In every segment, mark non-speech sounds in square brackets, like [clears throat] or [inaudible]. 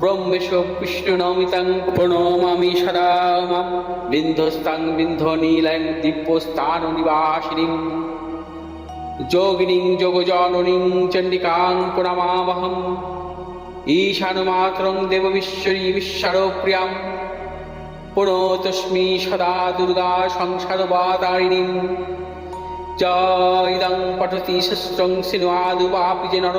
ব্রহ্মেশ বিষ্ণুনমিতাং প্রণমামি সদা মাম বিন্ধস্তাং বিন্ধনীলং দিব্যস্থান নিবাসিনীং যোগিনীং যোগজননীং চণ্ডিকাং প্রণমামহম। ঈশানমাত্রং দেববিশ্বরী বিশ্বরপ্রিয়াম। পুনতস্মি সদা দুর্গা সংসারবাতারিণীং জয়দং পঠতি শস্ত্রং সিনুয়াদুবাপি যে নর।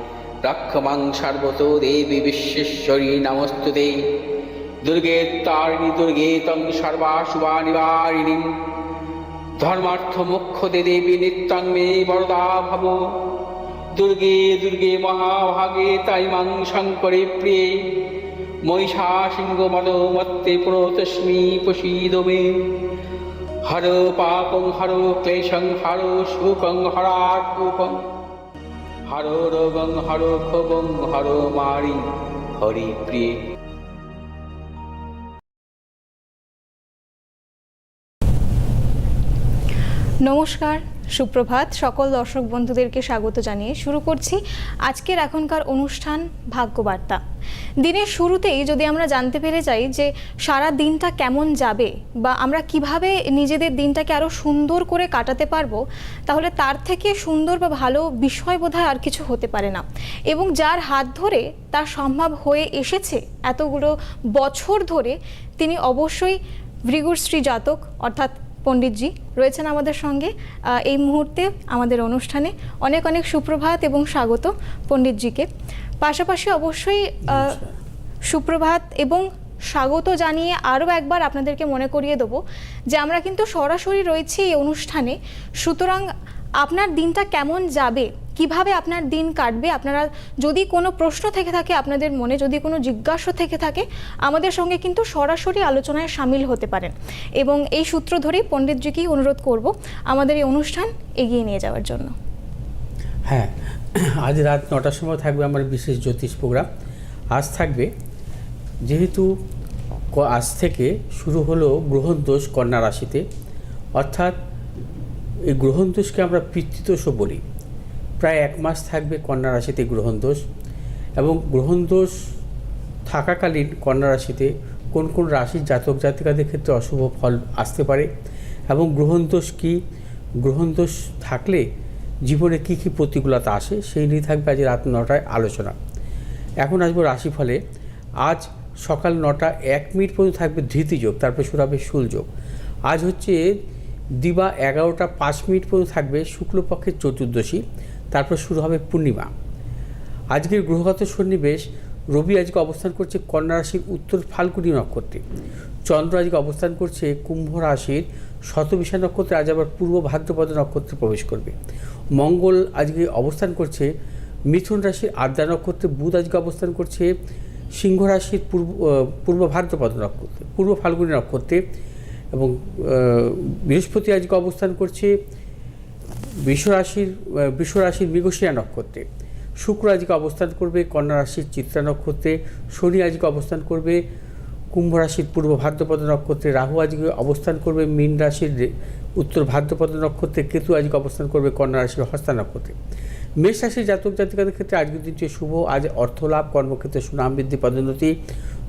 রক্ষমাং সর্বত দেবী বিশ্বেশ্বরী নমস্তুতে দুর্গে তারিণী দুর্গে তং সর্বাশুভা নিবারিণী ধর্মার্থ মোক্ষদে দেবী নিত্যং মে বরদা ভব দুর্গে দুর্গে মহাভাগে তাই মাং শঙ্করে প্রিয়ে মহিষা সিংহ মদ মত্তে প্রতস্মি প্রসীদ মে হর পাপং হর ক্লেশং হর সুখং হরাকুপং হর রং হর খবং, হর মারি, হরি প্রিয়। নমস্কার, সুপ্রভাত। সকল দর্শক বন্ধুদেরকে স্বাগত জানিয়ে শুরু করছি আজকের এখনকার অনুষ্ঠান ভাগ্যবার্তা। দিনের শুরুতেই যদি আমরা জানতে পেরে যাই যে সারা দিনটা কেমন যাবে বা আমরা কীভাবে নিজেদের দিনটাকে আরও সুন্দর করে কাটাতে পারব, তাহলে তার থেকে সুন্দর বা ভালো বিষয় বোধহয় আর কিছু হতে পারে না। এবং যার হাত ধরে তা সম্ভব হয়ে এসেছে এতগুলো বছর ধরে, তিনি অবশ্যই ভৃগুর শ্রী জাতক অর্থাৎ পণ্ডিতজি রয়েছেন আমাদের সঙ্গে। এই মুহূর্তে আমাদের অনুষ্ঠানে অনেক অনেক সুপ্রভাত এবং স্বাগত পণ্ডিতজিকে। পাশাপাশি অবশ্যই সুপ্রভাত এবং স্বাগত জানিয়ে আরও একবার আপনাদেরকে মনে করিয়ে দেবো যে আমরা কিন্তু সরাসরি রয়েছি এই অনুষ্ঠানে। সুতরাং আপনার দিনটা কেমন যাবে? কীভাবে আপনার দিন কাটবে? আপনারা যদি কোনো প্রশ্ন থেকে থাকে আপনাদের মনে যদি কোনো জিজ্ঞাসা থেকে থাকে আমাদের সঙ্গে কিন্তু সরাসরি আলোচনায় সামিল হতে পারেন। এবং এই সূত্র ধরেই পণ্ডিতজিকেই অনুরোধ করব আমাদের এই অনুষ্ঠান এগিয়ে নিয়ে যাওয়ার জন্য। হ্যাঁ [clears throat] আজ রাত নটার সময় থাকবে আমার বিশেষ জ্যোতিষ প্রোগ্রাম। আজ থাকবে, যেহেতু আজ থেকে শুরু হলো গ্রহণ দোষ কন্যা রাশিতে, অর্থাৎ এই গ্রহণ দোষকে আমরা পিতৃদোষও বলি। প্রায় এক মাস থাকবে কন্যা রাশিতে গ্রহণ দোষ এবং গ্রহণ দোষ থাকাকালীন কন্যা রাশিতে কোন কোন রাশির জাতক জাতিকাদের ক্ষেত্রে অশুভ ফল আসতে পারে এবং গ্রহণ দোষ কী? গ্রহণ দোষ থাকলে জীবনে কী কী প্রতিকূলতা আসে সেই নিয়ে থাকবে আজ রাত নটায় আলোচনা। এখন আসব রাশিফলে। আজ সকাল নটা এক মিনিট পর্যন্ত থাকবে ধৃতিযোগ তারপরে শুরু হবে শুলযোগ আজ হচ্ছে দিবা এগারোটা পাঁচ মিনিট পর্যন্ত থাকবে শুক্লপক্ষের চতুর্দশী, তারপর শুরু হবে পূর্ণিমা। আজকের গ্রহগত সন্নিবেশ রবি আজকে অবস্থান করছে কন্যা রাশির উত্তর ফাল্গুনী নক্ষত্রে। চন্দ্র আজকে অবস্থান করছে কুম্ভ রাশির শতবিশা নক্ষত্রে, আজ আবার পূর্ব ভাদ্রপদ নক্ষত্রে প্রবেশ করবে। মঙ্গল আজকে অবস্থান করছে, মিথুন রাশির আদ্রা নক্ষত্রে বুধ আজকে অবস্থান করছে, সিংহ রাশির পূর্ব পূর্ব ভাদ্রপদ নক্ষত্রে, পূর্ব ফাল্গুনী নক্ষত্রে এবং বৃহস্পতি আজকে অবস্থান করছে বিশ্বরাশির বিশ্বরাশির মৃগশিরা নক্ষত্রে। শুক্র আজকে অবস্থান করবে, কন্যা রাশির চিত্রা নক্ষত্রে, শনি আজকে অবস্থান করবে, কুম্ভ রাশির পূর্ব ভাদ্রপদ নক্ষত্রে, রাহু আজকে অবস্থান করবে, মীন রাশির উত্তর ভাদ্রপদ নক্ষত্রে কেতু আজকে অবস্থান করবে কন্যা রাশির হস্তা নক্ষত্রে। মেষ রাশির জাতক জাতিকাদের ক্ষেত্রে আজকের দিনটি শুভ, আজ অর্থ লাভ কর্মক্ষেত্রে সুনাম বৃদ্ধি, পদোন্নতি,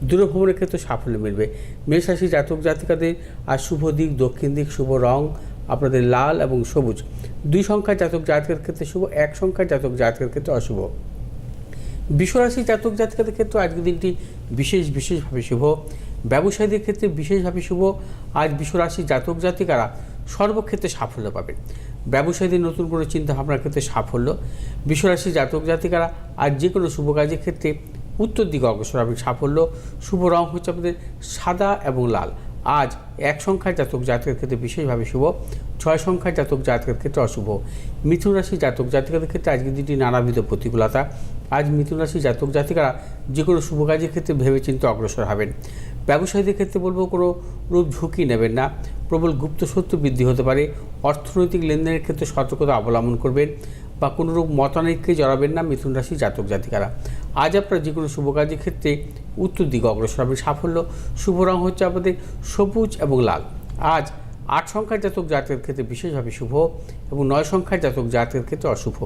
দূরভ্রমণের ক্ষেত্রে সাফল্য মিলবে। মেষ রাশির জাতক জাতিকাদের আজ শুভ দিক, দক্ষিণ দিক, শুভ রং, আপনাদের লাল এবং সবুজ। দুই সংখ্যার জাতক জাতকের ক্ষেত্রে শুভ, এক সংখ্যার জাতক জাতকের ক্ষেত্রে অশুভ। বিশ্বরাশি জাতক জাতিকাদের ক্ষেত্রে আজকের দিনটি বিশেষ বিশেষভাবে শুভ। ব্যবসায়ীদের ক্ষেত্রে বিশেষভাবে শুভ। আজ বিশ্বরাশি জাতক জাতিকারা সর্বক্ষেত্রে সাফল্য পাবেন ব্যবসায়ীদের নতুন কোনো চিন্তা ভাবনার ক্ষেত্রে সাফল্য। বিশ্বরাশি জাতক, জাতিকারা আজ যে কোনো শুভ কাজের ক্ষেত্রে উত্তর দিকে অগ্রসর হবেন সাফল্য। শুভ রং হচ্ছে আপনাদের সাদা এবং লাল। আজ এক সংখ্যার জাতক, জাতকের ক্ষেত্রে বিশেষভাবে শুভ, ছয় সংখ্যার জাতক, জাতকের ক্ষেত্রে অশুভ। মিথুন রাশি জাতক জাতিকাদের ক্ষেত্রে আজকের দিনটি নানাবিধ প্রতিকূলতা। আজ মিথুন রাশি জাতক, জাতিকারা যে কোনো শুভ কাজের ক্ষেত্রে ভেবেচিন্তে অগ্রসর হবেন। ব্যবসায়ীদের ক্ষেত্রে বলব কোনো রূপ ঝুঁকি নেবেন না। প্রবল গুপ্ত সত্য বৃদ্ধি হতে পারে। অর্থনৈতিক লেনদেনের ক্ষেত্রে সতর্কতা অবলম্বন করবেন বা কোনো রূপ মতানৈক্যে জড়াবেন না মিথুন রাশি জাতক জাতিকারা। আজ আপনারা যে কোনো শুভ কাজের ক্ষেত্রে উত্তর দিকে অগ্রসর হবেন সাফল্য, শুভ রং হচ্ছে আপনাদের সবুজ এবং লাল। আজ আট সংখ্যার জাতক জাতকের ক্ষেত্রে বিশেষভাবে শুভ এবং নয় সংখ্যার জাতক জাতকের ক্ষেত্রে অশুভ।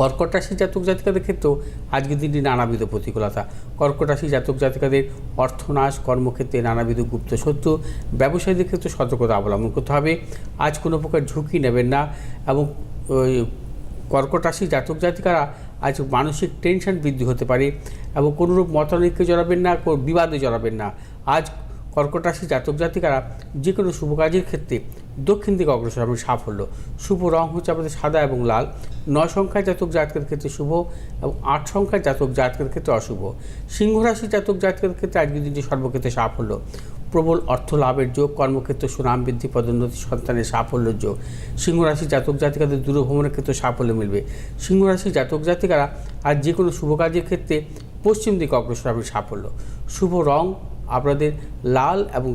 কর্কট রাশি জাতক জাতিকাদের ক্ষেত্রেও আজকের দিনটি নানাবিধ প্রতিকূলতা। কর্কট রাশি জাতক জাতিকাদের অর্থনাশ, কর্মক্ষেত্রে নানাবিধ গুপ্ত শত্রু, ব্যবসায়ীদের ক্ষেত্রে সতর্কতা অবলম্বন করতে হবে। আজ কোনো প্রকার ঝুঁকি নেবেন না এবং কর্কট রাশি জাতক জাতিকারা আজ মানসিক টেনশন বৃদ্ধি হতে পারে এবং কোনোরূপ মতানৈক্যে জড়াবেন না বিবাদে জড়াবেন না। আজ কর্কট রাশি জাতক জাতিকারা যে কোনো শুভ কাজের ক্ষেত্রে দক্ষিণ দিকে অগ্রসর হবেন সাফল্য। শুভ রং হচ্ছে আমাদের সাদা এবং লাল। নয় সংখ্যায় জাতক জাতকের ক্ষেত্রে শুভ এবং আট সংখ্যায় জাতক জাতকের ক্ষেত্রে অশুভ। সিংহ রাশি জাতক জাতকের ক্ষেত্রে আজকের দিনটি সর্বক্ষেত্রে সাফল্য। প্রবল অর্থ লাভের যোগ, কর্মক্ষেত্রে সুনাম বৃদ্ধি, পদোন্নতি, সন্তানের সাফল্যের যোগ। সিংহ রাশি জাতক জাতিকাদের দূরভ্রমণের ক্ষেত্রে সাফল্য মিলবে। সিংহ রাশি জাতক জাতিকারা আজ যে কোনো শুভ কাজের ক্ষেত্রে পশ্চিম দিকে অগ্রসর হবে সাফল্য। শুভ রং আপনাদের লাল এবং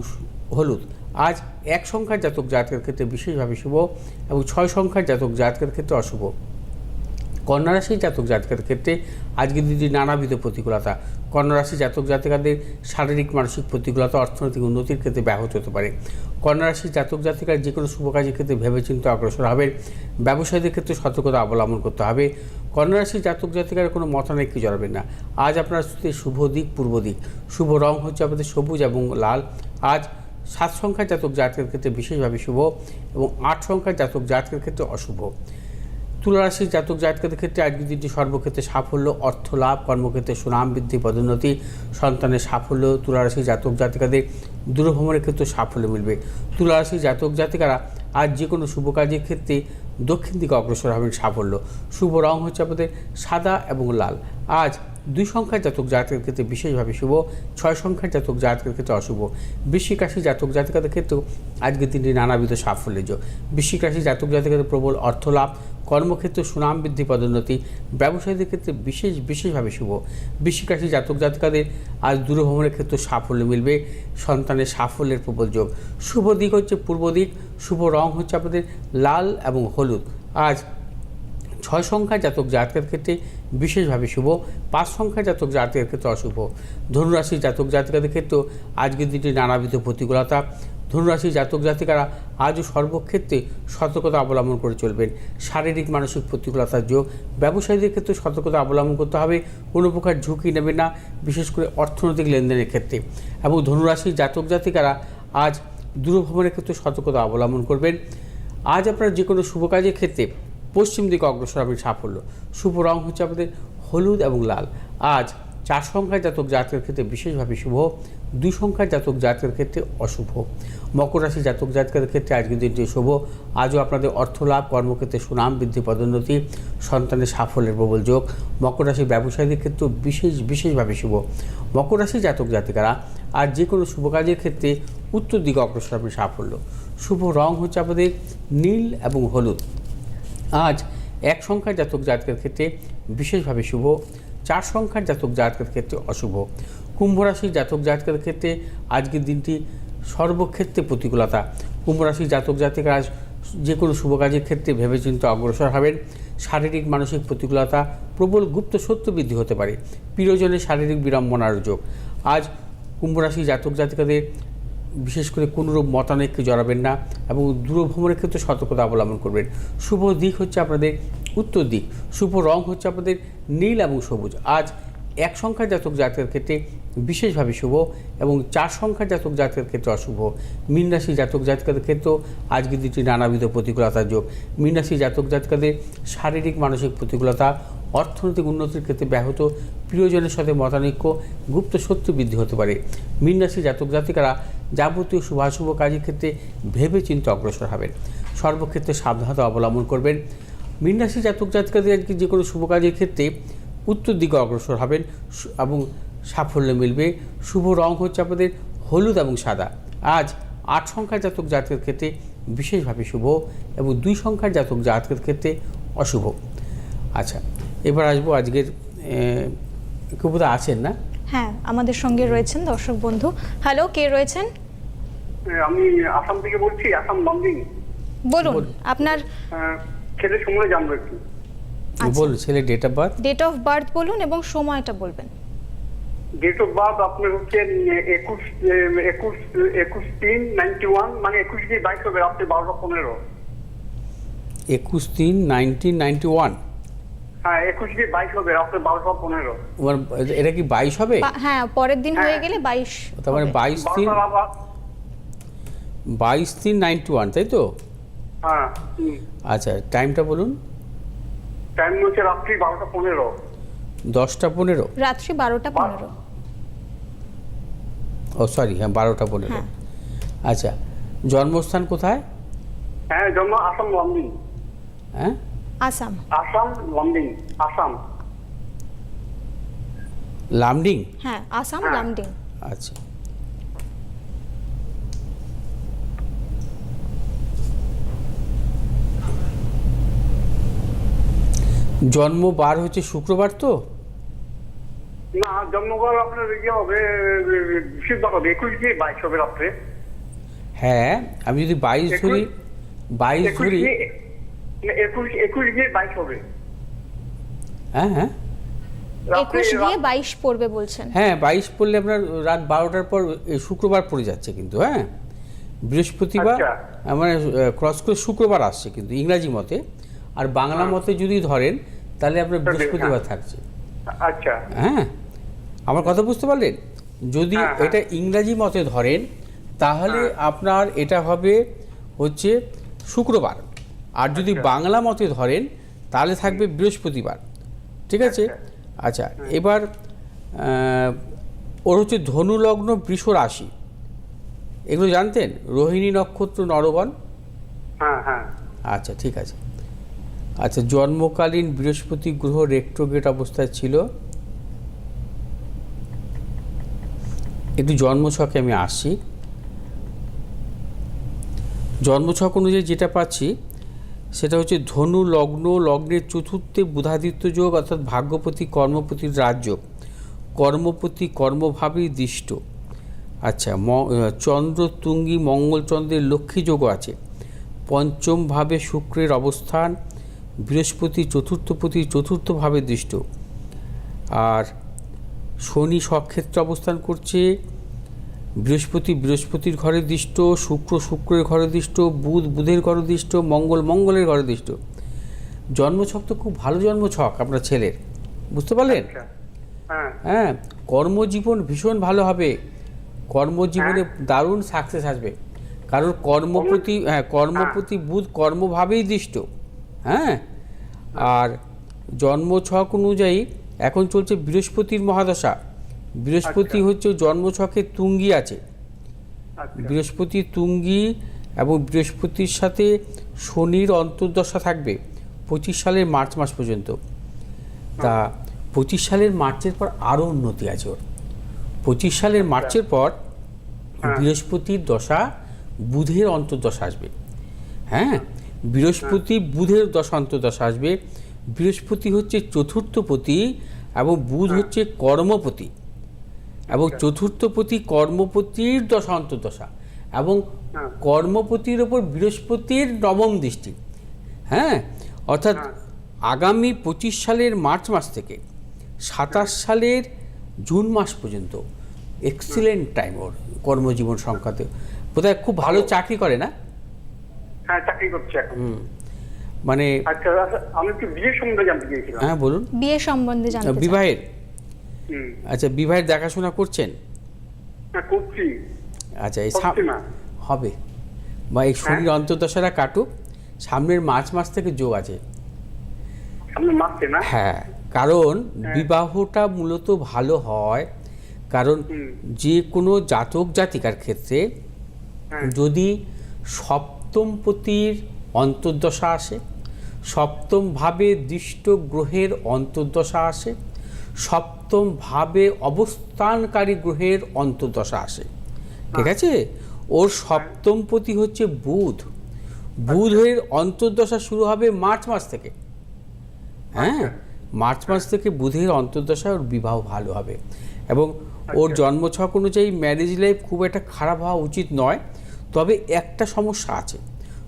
হলুদ। আজ এক সংখ্যার জাতক জাতকের ক্ষেত্রে বিশেষভাবে শুভ এবং ছয় সংখ্যার জাতক জাতকের ক্ষেত্রে অশুভ। কন্যা রাশির জাতক জাতকের ক্ষেত্রে আজকের দিনটি নানাবিধ প্রতিকূলতা। কন্যা রাশি জাতক জাতিকাদের শারীরিক, মানসিক প্রতিকূলতা, অর্থনৈতিক উন্নতির ক্ষেত্রে ব্যাহত হতে পারে। কন্যা রাশির জাতক জাতিকার যে কোনো শুভ কাজের ক্ষেত্রে ভেবেচিন্তে অগ্রসর হবেন। ব্যবসায়ীদের ক্ষেত্রে সতর্কতা অবলম্বন করতে হবে। কন্যা রাশির জাতক জাতিকার কোনো মতানৈক্য জড়াবেন না। আজ আপনার শুধু শুভ দিক, পূর্ব দিক। শুভ রং হচ্ছে আপনাদের সবুজ এবং লাল। আজ সাত সংখ্যার জাতক জাতকের ক্ষেত্রে বিশেষভাবে শুভ এবং আট সংখ্যার জাতক জাতকের ক্ষেত্রে অশুভ। তুলারাশির জাতক জাতকের ক্ষেত্রে আজকের দিনটি সর্বক্ষেত্রে সাফল্য, অর্থ লাভ, কর্মক্ষেত্রে সুনাম বৃদ্ধি, পদোন্নতি, সন্তানের সাফল্য তুলারাশির জাতক জাতিকাদের দূরভ্রমণের ক্ষেত্রে সাফল্য মিলবে। তুলারাশির জাতক জাতিকারা আজ যে কোনো শুভ কাজের ক্ষেত্রে দক্ষিণ দিকে অগ্রসর হবেন সাফল্য। শুভ রং হচ্ছে আপনাদের সাদা এবং লাল। আজ দুই সংখ্যার জাতক জাতকের ক্ষেত্রে বিশেষভাবে শুভ, ছয় সংখ্যার জাতক জাতকের ক্ষেত্রে অশুভ। বৃশ্চিক রাশি জাতক জাতিকাদের ক্ষেত্রেও আজকের দিনটি নানাবিধ সাফল্য বৃশ্চিক রাশি জাতক জাতিকাদের প্রবল অর্থ লাভ কর্মক্ষেত্রে সুনাম বৃদ্ধি, পদোন্নতি, ব্যবসায়ীদের ক্ষেত্রে বিশেষ, বিশেষভাবে শুভ। বৃশ্চিক রাশি জাতক জাতিকাদের আজ দূরভ্রমণের ক্ষেত্রে সাফল্য মিলবে, সন্তানের সাফল্যের প্রবল যোগ। শুভ দিক হচ্ছে পূর্ব দিক, শুভ রং হচ্ছে আপনাদের লাল এবং হলুদ। আজ ছয় সংখ্যার জাতক জাতকের ক্ষেত্রে বিশেষভাবে শুভ। পাঁচ সংখ্যা জাতক জাতকের ক্ষেত্রে অশুভ। ধনুরাশি জাতক জাতিকাদের ক্ষেত্রেও আজকের দিনটি নানাবিধ প্রতিকূলতা। ধনুরাশি জাতক জাতিকারা আজও সর্বক্ষেত্রে সতর্কতা অবলম্বন করে চলবেন। শারীরিক, মানসিক প্রতিকূলতার যোগ। ব্যবসায়ীদের ক্ষেত্রে সতর্কতা অবলম্বন করতে হবে। কোনো প্রকার ঝুঁকি নেবে না, বিশেষ করে অর্থনৈতিক লেনদেনের ক্ষেত্রে। এবং ধনুরাশি জাতক জাতিকারা আজ দূরভ্রমণের ক্ষেত্রে সতর্কতা অবলম্বন করবেন। আজ আপনারা যে কোনো শুভ কাজের ক্ষেত্রে পশ্চিম দিকে অগ্রসর হবেন সাফল্য। শুভ রং হচ্ছে আমাদের হলুদ এবং লাল। আজ চার সংখ্যার জাতক জাতকের ক্ষেত্রে বিশেষভাবে শুভ, দুই সংখ্যার জাতক জাতকের ক্ষেত্রে অশুভ। মকর রাশি জাতক জাতকের ক্ষেত্রে আজকের দিনটি শুভ। আজও আপনাদের অর্থ লাভ কর্মক্ষেত্রে সুনাম, বৃদ্ধি, পদোন্নতি, সন্তানের সাফল্যের প্রবল যোগ। মকর রাশি ব্যবসায়ীদের ক্ষেত্রেও বিশেষ, বিশেষভাবে শুভ। মকর রাশি জাতক জাতিকারা আর যে কোনো শুভ কাজের ক্ষেত্রে উত্তর দিকে অগ্রসর হবেন সাফল্য। শুভ রং হচ্ছে আমাদের নীল এবং হলুদ। আজ এক সংখ্যার জাতক জাতকের ক্ষেত্রে বিশেষভাবে শুভ, চার সংখ্যার জাতক জাতকের ক্ষেত্রে অশুভ। কুম্ভ রাশির জাতক জাতকের ক্ষেত্রে আজকের দিনটি সর্বক্ষেত্রে প্রতিকূলতা। কুম্ভ রাশির জাতক জাতিকার আজ যে কোনো শুভ কাজের ক্ষেত্রে ভেবেচিন্তে অগ্রসর হবেন। শারীরিক, মানসিক প্রতিকূলতা প্রবল গুপ্ত সত্য বৃদ্ধি হতে পারে। প্রিয়জনের শারীরিক বিড়ম্বনার যোগ। আজ কুম্ভ রাশি জাতক জাতিকাদের বিশেষ করে কোনোরূপ মতানৈক্যে জড়াবেন না এবং দূরভ্রমণের ক্ষেত্রে সতর্কতা অবলম্বন করবেন। শুভ দিক হচ্ছে আপনাদের উত্তর দিক, শুভ রং হচ্ছে আপনাদের নীল এবং সবুজ। আজ এক সংখ্যার জাতক জাতকের ক্ষেত্রে বিশেষভাবে শুভ এবং চার সংখ্যার জাতক জাতকের ক্ষেত্রে অশুভ। মীন রাশি জাতক জাতকের ক্ষেত্রেও আজকে দুটি নানাবিধ প্রতিকূলতার যোগ। মীন রাশি জাতক জাতকাদের শারীরিক, মানসিক প্রতিকূলতা, অর্থনৈতিক উন্নতির ক্ষেত্রে ব্যাহত। প্রিয়জনের সাথে মতানৈক্য, গুপ্ত সত্য বৃদ্ধি হতে পারে। মীন রাশি জাতক জাতিকারা যাবতীয় শুভাশুভ কাজের ক্ষেত্রে ভেবে চিন্তে অগ্রসর হবেন। সর্বক্ষেত্রে সাবধানতা অবলম্বন করবেন। মীন রাশি জাতক জাতিকাদের আজকে যে কোনো শুভ কাজের ক্ষেত্রে উত্তর দিকে অগ্রসর হবেন এবং সাফল্য মিলবে। শুভ রং হচ্ছে আপনাদের হলুদ এবং সাদা। আজ আট সংখ্যার জাতক জাতকের ক্ষেত্রে বিশেষভাবে শুভ এবং দুই সংখ্যার জাতক জাতকের ক্ষেত্রে অশুভ। আচ্ছা এবার আসব আজকের কেউ আছেন না? হ্যাঁ আমাদের সঙ্গে রয়েছেন দর্শক বন্ধু। হ্যালো, কে রয়েছেন? আমি আসাম থেকে বলছি আসাম লন্ডিং বলুন আপনার ছেলে সময় জানব একটু। বলুন ছেলে date of birth date of birth বলুন এবং সময়টা বলবেন। ডেট অফ বার্থ আপনার হচ্ছে একুশ একুশ একুশ তিন নাইনটি ওয়ান মানে একুশ দিয়ে বাইশ হবে রাত্রে বারোটা পনেরো। একুশ তিন নাইনটিন নাইনটি ওয়ান হ্যাঁ একুশ দিয়ে বাইশ হবে রাত্রে বারোটা পনেরো। এটা কি বাইশ হবে? হ্যাঁ পরের দিন হয়ে। হ্যাঁ। গেলে বাইশ তার মানে বাইশ তিন বাইশ তিন নাইনটি ওয়ান তাই তো? হ্যাঁ আচ্ছা টাইমটা বলুন। টাইম হচ্ছে রাত্রি বারোটা পনেরো। দশটা পনেরো? রাত্রি বারোটা পনেরো। ও সরি হ্যাঁ বারোটা পনেরো। হ্যাঁ। আচ্ছা জন্মস্থান কোথায়? হ্যাঁ জন্ম আসাম লন্ডিং হ্যাঁ? আসাম। আসাম লন্ডিং আসাম। লামডিং? হ্যাঁ আসাম হ্যাঁ। লামডিং। আচ্ছা। জন্ম বার হচ্ছে শুক্রবার তো? না জন্মবার আপনার ইয়ে হবে হবে একুশ দিয়ে বাইশ হবে রাত্রে? হ্যাঁ আমি যদি বাইশ ধরি বাইশ ধরি একুশ একুশ দিয়ে বাইশ হবে? হ্যাঁ হ্যাঁ। একুশ দিয়ে বাইশ পড়বে বলছেন। হ্যাঁ বাইশ পড়লে আপনার রাত বারোটার পর শুক্রবার পড়ে যাচ্ছে কিন্তু হ্যাঁ? বৃহস্পতিবার আচ্ছা। মানে ক্রস করে শুক্রবার আসছে কিন্তু ইংরাজি মতে। আর বাংলা মতে যদি ধরেন তাহলে আপনার হ্যাঁ। বৃহস্পতিবার থাকছে। আচ্ছা। হ্যাঁ? আমার কথা বুঝতে পারলেন? যদি হ্যাঁ, হ্যাঁ। এটা ইংরাজি মতে ধরেন তাহলে আপনার এটা হবে হচ্ছে শুক্রবার। আর যদি আচ্ছা। বাংলা মতে ধরেন তাহলে থাকবে বৃহস্পতিবার। ঠিক আছে? আচ্ছা। এবার ওর হচ্ছে ধনুলগ্ন বৃষ রাশি। এগুলো জানতেন? রোহিণী নক্ষত্র নরগণ হ্যাঁ হ্যাঁ। আচ্ছা ঠিক আছে। আচ্ছা জন্মকালীন বৃহস্পতি গ্রহ রেক্টোগেট অবস্থায় ছিল। একটু জন্মছকে আমি আসছি জন্মছক অনুযায়ী যেটা পাচ্ছি, সেটা হচ্ছে ধনু, লগ্ন, লগ্নের চতুর্থে বুধাদিত্য যোগ, অর্থাৎ ভাগ্যপতি কর্মপতির রাজ্য। কর্মপতি কর্মভাবেই দৃষ্ট। আচ্ছা চন্দ্র, তুঙ্গি মঙ্গলচন্দ্রের লক্ষ্মী যোগও আছে। পঞ্চমভাবে শুক্রের অবস্থান বৃহস্পতি চতুর্থপতি চতুর্থভাবে দৃষ্ট। আর শনি সক্ষেত্রে অবস্থান করছে বৃহস্পতি বৃহস্পতির ঘরে দৃষ্ট শুক্র শুক্রের ঘরে দৃষ্ট বুধ বুধের ঘরে দৃষ্ট মঙ্গল মঙ্গলের ঘরে দৃষ্ট। জন্মছক তো খুব ভালো জন্মছক আপনার ছেলের বুঝতে পারলেন? আচ্ছা হ্যাঁ। হ্যাঁ কর্মজীবন ভীষণ ভালো হবে। কর্মজীবনে দারুণ সাকসেস আসবে। কারণ কর্মপতি হ্যাঁ কর্মপতি বুধ কর্মভাবেই দৃষ্ট। হ্যাঁ? আর জন্মছক অনুযায়ী এখন চলছে বৃহস্পতির মহাদশা। বৃহস্পতি হচ্ছে জন্ম জন্মছকে তুঙ্গি আছে। আচ্ছা। বৃহস্পতি তুঙ্গি এবং বৃহস্পতির সাথে শনির অন্তর্দশা থাকবে পঁচিশ সালের মার্চ মাস পর্যন্ত। তা পঁচিশ সালের মার্চের পর আরও উন্নতি আছে ওর। পঁচিশ সালের মার্চের পর বৃহস্পতির দশা বুধের অন্তর্দশা আসবে। হ্যাঁ? বৃহস্পতি বুধের দশা অন্তর্দশা আসবে। বৃহস্পতি হচ্ছে চতুর্থপতি এবং বুধ হচ্ছে কর্মপতি। এবং চতুর্থপতি কর্মপতির দশা এবং হ্যাঁ। কর্মপতির ওপর বৃহস্পতির নবম দৃষ্টি। হ্যাঁ? অর্থাৎ হ্যাঁ। আগামী পঁচিশ সালের মার্চ মাস থেকে সাতাশ সালের জুন মাস পর্যন্ত এক্সিলেন্ট টাইম ওর কর্মজীবন সংখ্যাতে বোধহয় খুব ভালো চাকরি করে না? হ্যাঁ চাকরি করছে এখন। মানে আচ্ছা আচ্ছা, আমি একটু বিয়ের সম্বন্ধে জানতে চেয়েছিলাম হ্যাঁ বলুন। বিয়ে সম্বন্ধে জানতে চাই। বিবাহের? আচ্ছা বিবাহের দেখাশোনা করছেন? হ্যাঁ করছি। আচ্ছা এই হবে। বা এই শনির অন্তর্দশাটা কাটুক সামনের মার্চ মাস থেকে যোগ আছে। সামনে মাসে না? হ্যাঁ কারণ বিবাহটা মূলত ভালো হয় কারণ। যে কোনো জাতক জাতিকার ক্ষেত্রে যদি যদি সপ্তমপতির অন্তর্দশা আসে সপ্তম ভাবে দৃষ্ট গ্রহের অন্তর্দশা আসে সপ্তম ভাবে অবস্থানকারী গ্রহের অন্তর্দশা আসে। ঠিক আছে? ওর সপ্তমপতি হচ্ছে বুধ। বুধের অন্তর্দশা শুরু হবে মার্চ মাস থেকে। হ্যাঁ? মার্চ মাস থেকে বুধের অন্তর্দশায় ওর বিবাহ ভালো হবে। এবং ওর জন্মছক অনুযায়ী ম্যারেজ লাইফ খুব একটা খারাপ হওয়া উচিত নয়। তবে একটা সমস্যা আছে।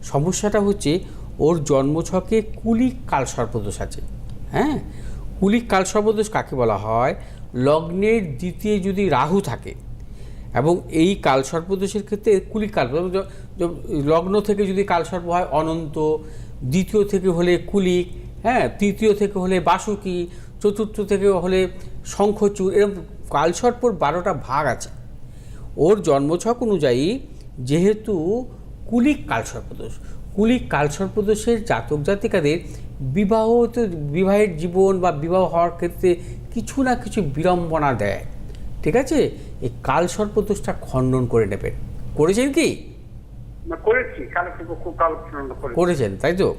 সমস্যাটা হচ্ছে ওর জন্মছকে কুলিক কালসর্পদোষ আছে। হ্যাঁ? কুলিক কালসর্পদোষ কাকে বলা হয়? লগ্নের দ্বিতীয় যদি রাহু থাকে এবং এই কাল কালসর্পদোষের ক্ষেত্রে কাল য- লগ্ন থেকে যদি কাল কালসর্প হয় অনন্ত, দ্বিতীয় থেকে হলে কুলিক হ্যাঁ? তৃতীয় থেকে হলে বাসুকি, চতুর্থ থেকে হলে শঙ্খচূড় এরকম কালসর্পর বারোটা ভাগ আছে। ওর জন্মছক অনুযায়ী যেহেতু কুলিক কালসর্পদোষ কুলিক কালসর্পদোষের জাতক জাতিকাদের বিবাহ বিবাহের জীবন বা বিবাহ হওয়ার ক্ষেত্রে কিছু না কিছু বিড়ম্বনা দেয়। ঠিক আছে? এই কালসর্পদোষটা খণ্ডন করে নেবেন। করেছেন কি? করেছেন তাই তো?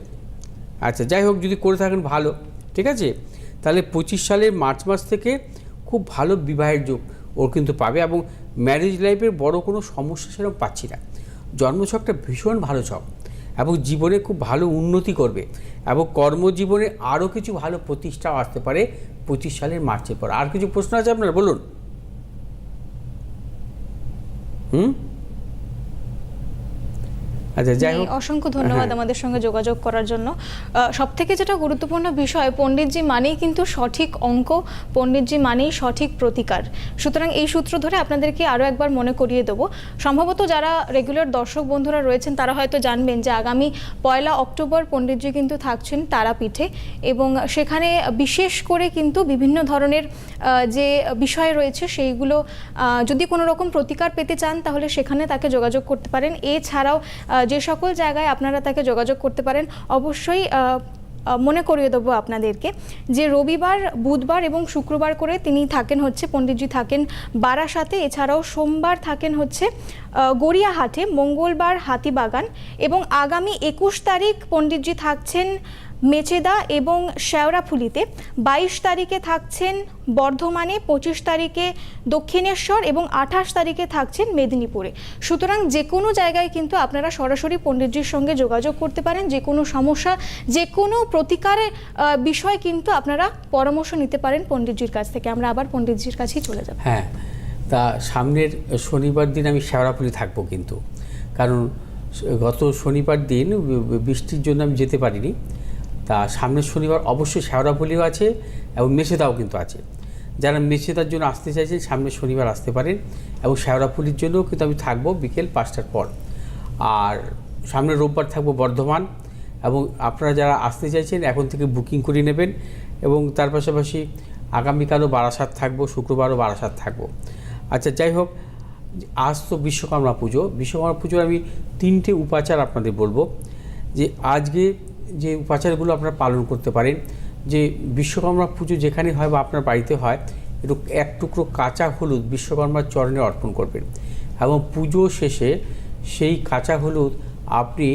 আচ্ছা যাই হোক যদি করে থাকেন ভালো। ঠিক আছে? তাহলে পঁচিশ সালের মার্চ মাস থেকে খুব ভালো বিবাহের যোগ। ওর কিন্তু পাবে এবং ম্যারেজ লাইফের বড় কোনো সমস্যা সেরকম পাচ্ছি না। জন্মছকটা ভীষণ ভালো ছক এবং জীবনে খুব ভালো উন্নতি করবে এবং কর্মজীবনে আরও কিছু ভালো প্রতিষ্ঠা আসতে পারে পঁচিশ সালের মার্চের পর। আর কিছু প্রশ্ন আছে আপনার? বলুন। হুম? আচ্ছা যাই হোক। অসংখ্য ধন্যবাদ হ্যাঁ। আমাদের সঙ্গে যোগাযোগ করার জন্য। সব থেকে যেটা গুরুত্বপূর্ণ বিষয় পণ্ডিতজি মানেই কিন্তু সঠিক অঙ্ক পণ্ডিতজি মানেই সঠিক প্রতিকার। সুতরাং এই সূত্র ধরে আপনাদেরকে আরও একবার মনে করিয়ে দেবো। সম্ভবত যারা রেগুলার দর্শক বন্ধুরা রয়েছেন তারা হয়তো জানবেন যে আগামী পয়লা অক্টোবর পণ্ডিতজি কিন্তু থাকছেন তারাপীঠে এবং সেখানে বিশেষ করে কিন্তু বিভিন্ন ধরনের যে বিষয় রয়েছে সেইগুলো যদি কোনো রকম প্রতিকার পেতে চান তাহলে সেখানে তাকে যোগাযোগ করতে পারেন। এছাড়াও যে সকল জায়গায় আপনারা তাকে যোগাযোগ করতে পারেন, অবশ্যই মনে করিয়ে দেবো আপনাদেরকে যে রবিবার, বুধবার এবং শুক্রবার করে তিনি থাকেন হচ্ছে, পণ্ডিতজি থাকেন বারাসাতে। এছাড়াও সোমবার থাকেন হচ্ছে গড়িয়াহাটে, মঙ্গলবার হাতিবাগান এবং আগামী একুশ তারিখ পণ্ডিতজি থাকছেন মেচেদা এবং শেওড়াফুলিতে বাইশ তারিখে থাকছেন বর্ধমানে, পঁচিশ তারিখে দক্ষিণেশ্বর এবং আঠাশ তারিখে থাকছেন মেদিনীপুরে। সুতরাং যে কোনো জায়গায় কিন্তু আপনারা সরাসরি পণ্ডিতজির সঙ্গে যোগাযোগ করতে পারেন। যে কোনো সমস্যা, যে কোনো প্রতিকারের বিষয় কিন্তু আপনারা পরামর্শ নিতে পারেন পণ্ডিতজির কাছ থেকে। আমরা আবার পণ্ডিতজির কাছেই চলে যাব। হ্যাঁ তা সামনের শনিবার দিন আমি শেওড়াফুলি থাকব কিন্তু। কারণ গত শনিবার দিন বৃষ্টির জন্য আমি যেতে পারিনি। তা সামনের শনিবার অবশ্যই শেওড়াফুলিও আছে এবং মেছেদাও কিন্তু আছে। যারা মেছেদার জন্য আসতে চাইছেন, সামনের শনিবার আসতে পারেন এবং শেওড়াফুলির জন্যও কিন্তু আমি থাকব বিকেল পাঁচটার পর। আর সামনের রোববার থাকব বর্ধমান এবং আপনারা যারা আসতে চাইছেন, এখন থেকে বুকিং করে নেবেন এবং তার পাশাপাশি আগামীকালও বারাসাত থাকব, শুক্রবারও বারাসাত থাকব। আচ্ছা যাই হোক, আজ তো বিশ্বকর্মা পুজো। বিশ্বকর্মা পুজোর আমি তিনটে উপাচার আপনাদের বলব যে, আজকে যে উপাচারগুলো আপনারা পালন করতে পারেন, যে বিশ্বকর্মা পুজো যেখানে হয় বা আপনার বাড়িতে হয় একটু এক টুকরো কাঁচা হলুদ বিশ্বকর্মার চরণে অর্পণ করবেন। এবং পুজো শেষে সেই কাঁচা হলুদ আপনি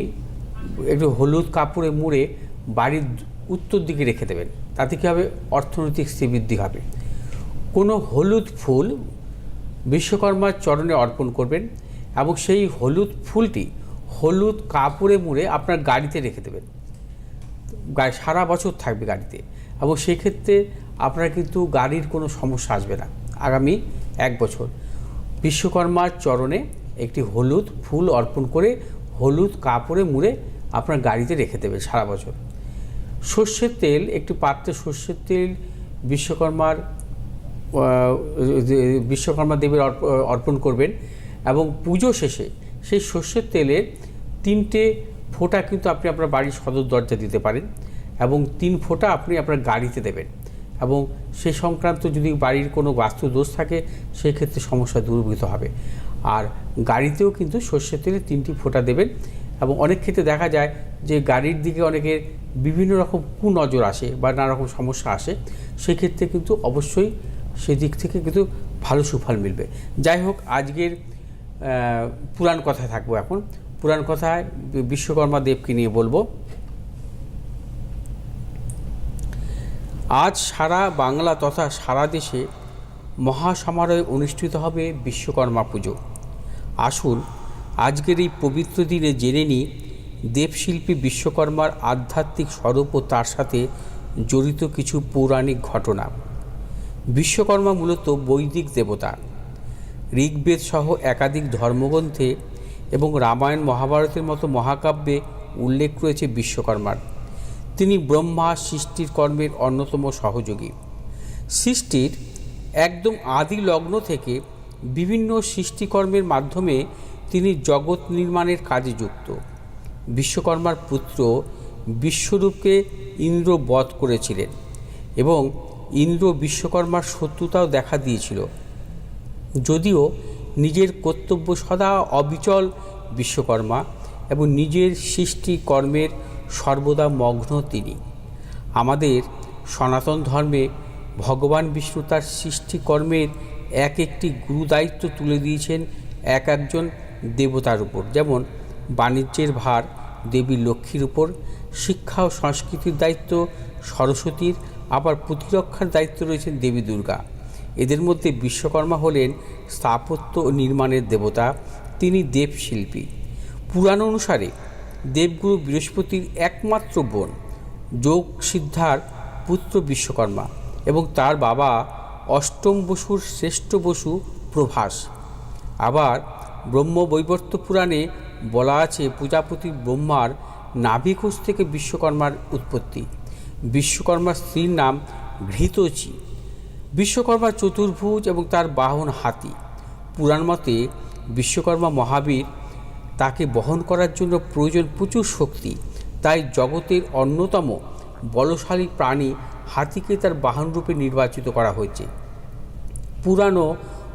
একটু হলুদ কাপড়ে মুড়ে বাড়ির উত্তর দিকে রেখে দেবেন। তাতে কী হবে? অর্থনৈতিক শ্রীবৃদ্ধি হবে। কোনো হলুদ ফুল বিশ্বকর্মার চরণে অর্পণ করবেন এবং সেই হলুদ ফুলটি হলুদ কাপড়ে মুড়ে আপনার গাড়িতে রেখে দেবেন। গাড়ি, সারা বছর থাকবে গাড়িতে। এবং সেক্ষেত্রে আপনার কিন্তু গাড়ির কোনো সমস্যা আসবে না আগামী এক বছর। বিশ্বকর্মার চরণে একটি হলুদ ফুল অর্পণ করে হলুদ কাপড়ে মুড়ে আপনার গাড়িতে রেখে দেবে সারা বছর। সর্ষের তেল, একটি পাত্রে সর্ষের তেল বিশ্বকর্মার বিশ্বকর্মা দেবীর অর্পণ করবেন এবং পুজো শেষে সেই সর্ষের তেলের তিনটে ফোঁটা কিন্তু আপনি আপনার বাড়ির সদর দরজা দিতে পারেন এবং তিন ফোঁটা আপনি আপনার গাড়িতে দেবেন এবং সে সংক্রান্ত যদি বাড়ির কোনো বাস্তু দোষ থাকে, সেক্ষেত্রে সমস্যা দূরীভূত হবে। আর গাড়িতেও কিন্তু সর্ষের তেলে তিনটি ফোঁটা দেবেন এবং অনেক ক্ষেত্রে দেখা যায় যে গাড়ির দিকে অনেকের বিভিন্ন রকম কুনজর আসে বা নানা রকম সমস্যা আসে, সেক্ষেত্রে কিন্তু অবশ্যই সেদিক থেকে কিন্তু ভালো সুফল মিলবে। যাই হোক, আজকের পুরাণ কথায় থাকব এখন। পুরাণ কথায় বিশ্বকর্মা দেবকে নিয়ে বলব, আজ সারা বাংলা তথা সারা দেশে মহাসমারোহে অনুষ্ঠিত হবে বিশ্বকর্মা পুজো। আসুন, আজকের এই পবিত্র দিনে জেনে নিই দেবশিল্পী বিশ্বকর্মার আধ্যাত্মিক স্বরূপ ও তার সাথে জড়িত কিছু পৌরাণিক ঘটনা। বিশ্বকর্মা মূলত বৈদিক দেবতা। ঋগ্বেদ সহ একাধিক ধর্মগ্রন্থে এবং রামায়ণ মহাভারতের মতো মহাকাব্যে উল্লেখ রয়েছে বিশ্বকর্মার। তিনি ব্রহ্মা সৃষ্টির কর্মের অন্যতম সহযোগী। সৃষ্টির একদম আদি লগ্ন থেকে বিভিন্ন সৃষ্টিকর্মের মাধ্যমে তিনি জগৎ নির্মাণের কাজে যুক্ত। বিশ্বকর্মার পুত্র বিশ্বরূপকে ইন্দ্র বধ করেছিলেন এবং ইন্দ্র বিশ্বকর্মার শত্রুতাও দেখা দিয়েছিল। যদিও নিজের কর্তব্য সদা অবিচল বিশ্বকর্মা এবং নিজের সৃষ্টি কর্মের সর্বদা মগ্ন তিনি। আমাদের সনাতন ধর্মে ভগবান বিষ্ণু তার সৃষ্টিকর্মের এক একটি গুরুদায়িত্ব তুলে দিয়েছেন এক একজন দেবতার উপর। যেমন বাণিজ্যের ভার, দেবী লক্ষ্মীর উপর, শিক্ষা ও সংস্কৃতির দায়িত্ব সরস্বতীর, আবার প্রতিরক্ষার দায়িত্ব রয়েছেন দেবী দুর্গা। এদের মধ্যে বিশ্বকর্মা হলেন স্থাপত্য ও নির্মাণের দেবতা, তিনি দেবশিল্পী। পুরাণ অনুসারে দেবগুরু বৃহস্পতির একমাত্র বোন, যোগ সিদ্ধার পুত্র বিশ্বকর্মা এবং তার বাবা অষ্টম বসুর শ্রেষ্ঠ বসু প্রভাস। আবার ব্রহ্ম বৈবর্ত পুরাণে বলা আছে প্রজাপতি ব্রহ্মার নাভিকোষ থেকে বিশ্বকর্মার উৎপত্তি। বিশ্বকর্মার স্ত্রীর নাম ঘৃতচি। বিশ্বকর্মা চতুর্ভুজ এবং তার বাহন হাতি। পুরাণ মতে বিশ্বকর্মা মহাবীর তাকে বহন করার জন্য প্রয়োজন প্রচুর শক্তি, তাই জগতের অন্যতম বলশালী প্রাণী হাতিকে তার বাহন রূপে নির্বাচিত করা হয়েছে। পুরাণ ও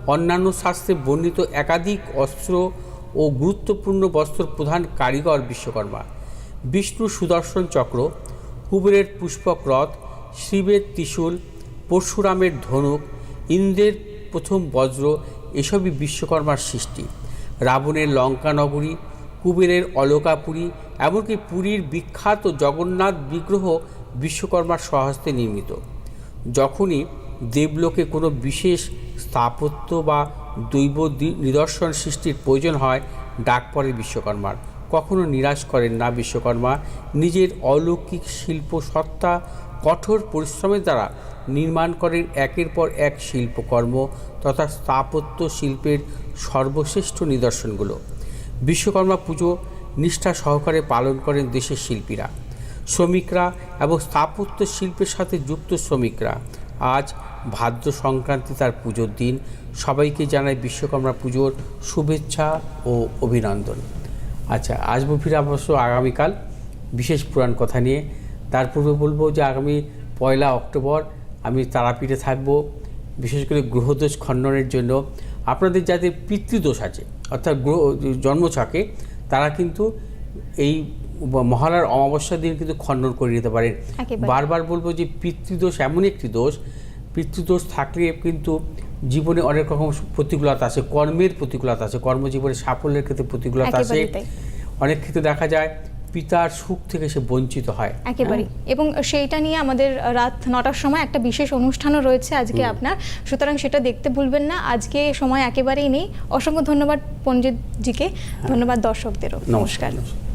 অন্যান্য শাস্ত্রে বর্ণিত একাধিক অস্ত্র ও গুরুত্বপূর্ণ বস্ত্র প্রধান কারিগর বিশ্বকর্মা। বিষ্ণু সুদর্শন চক্র, কুবেরের পুষ্পক রথ, শিবের ত্রিশূল পরশুরামের ধনুক, ইন্দ্রের প্রথম বজ্র, এসবই বিশ্বকর্মার সৃষ্টি। রাবণের লঙ্কা নগরী, কুবেরের অলকাপুরী, এমনকি পুরীর বিখ্যাত জগন্নাথ বিগ্রহ বিশ্বকর্মার স্বহস্তে নির্মিত। যখনই দেবলোকে কোনো বিশেষ স্থাপত্য বা দৈব নিদর্শন সৃষ্টির প্রয়োজন হয়, ডাক পড়ে বিশ্বকর্মার। কখনো নিরাশ করেন না বিশ্বকর্মা। নিজের অলৌকিক শিল্প সত্তা কঠোর পরিশ্রমের দ্বারা নির্মাণ করেন একের পর এক শিল্পকর্ম তথা স্থাপত্য শিল্পের সর্বশ্রেষ্ঠ নিদর্শনগুলো। বিশ্বকর্মা পুজো নিষ্ঠা সহকারে পালন করেন দেশের শিল্পীরা। শ্রমিকরা এবং স্থাপত্য শিল্পের সাথে যুক্ত শ্রমিকরা। আজ ভাদ্র সংক্রান্তি তার পুজোর দিন। সবাইকে জানায় বিশ্বকর্মা পুজোর শুভেচ্ছা ও অভিনন্দন। আচ্ছা আসব ফিরে অবশ্য আগামীকাল। বিশেষ পুরাণ কথা নিয়ে তার পূর্বে বলব যে আগামী পয়লা অক্টোবর আমি তারাপীঠে থাকব বিশেষ করে গ্রহদোষ খণ্ডনের জন্য। আপনাদের যাদের পিতৃদোষ আছে অর্থাৎ গ্রহ জন্ম জন্মছকে তারা কিন্তু এই মহালয়ার অমাবস্যার দিন কিন্তু খণ্ডন করে নিতে পারেন। বারবার বলব যে পিতৃদোষ এমন একটি দোষ পিতৃদোষ থাকলে কিন্তু জীবনে অনেক রকম প্রতিকূলতা আছে কর্মের প্রতিকূলতা আছে কর্মজীবনে সাফল্যের ক্ষেত্রে প্রতিকূলতা আছে। অনেক ক্ষেত্রে দেখা যায় পিতার সুখ থেকে সে বঞ্চিত হয়। একেবারে। এবং সেইটা নিয়ে আমাদের রাত নটার সময় একটা বিশেষ অনুষ্ঠানও রয়েছে আজকে আপনার। সুতরাং সেটা দেখতে ভুলবেন না। আজকে সময় একেবারেই নেই। অসংখ্য ধন্যবাদ পণ্ডিতজিকে। ধন্যবাদ দর্শকদেরও। নমস্কার।